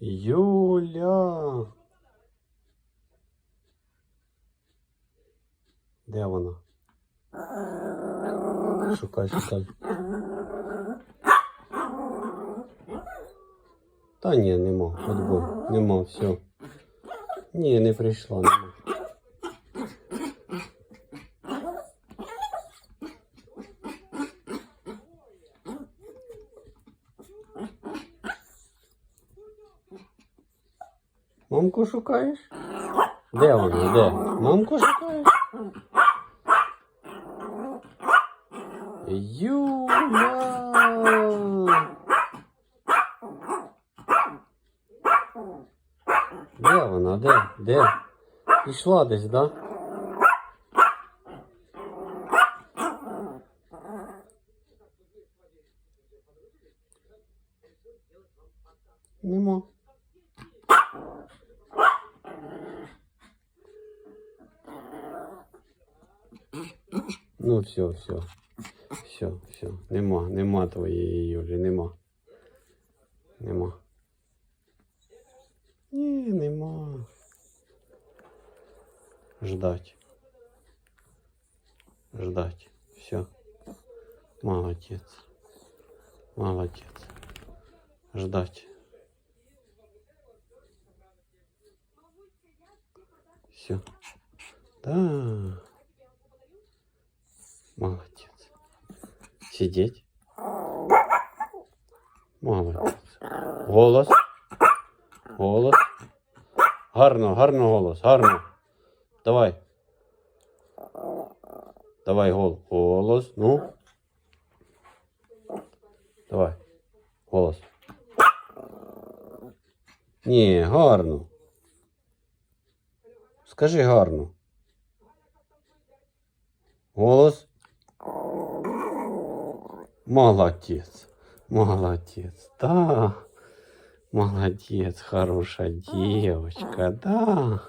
Юля. Де вона? Шукай, шукай. Та ні, нема. Футбол. Нема, все. Ні, не прийшла, нема. Мамку шукаєш? Де вона? Де? Мамку шукаєш? Юля! Де вона? Де? Де? Пішла десь, да? Нема. Ну, все, все. Все, все. Нема, нема твоєї Юлі, нема. Нема. Ні, нема. Ждать. Ждать. Все. Молодец. Молодец. Ждать. Все. Да. Молодец. Сидеть. Молодець. Голос. Голос. Гарно, гарно голос, гарно. Давай. Давай гол. Голос. Ну. Давай. Голос. Ні, гарно. Скажи гарно. Голос. Молодец. Молодец. Да. Молодец, хорошая девочка. Да.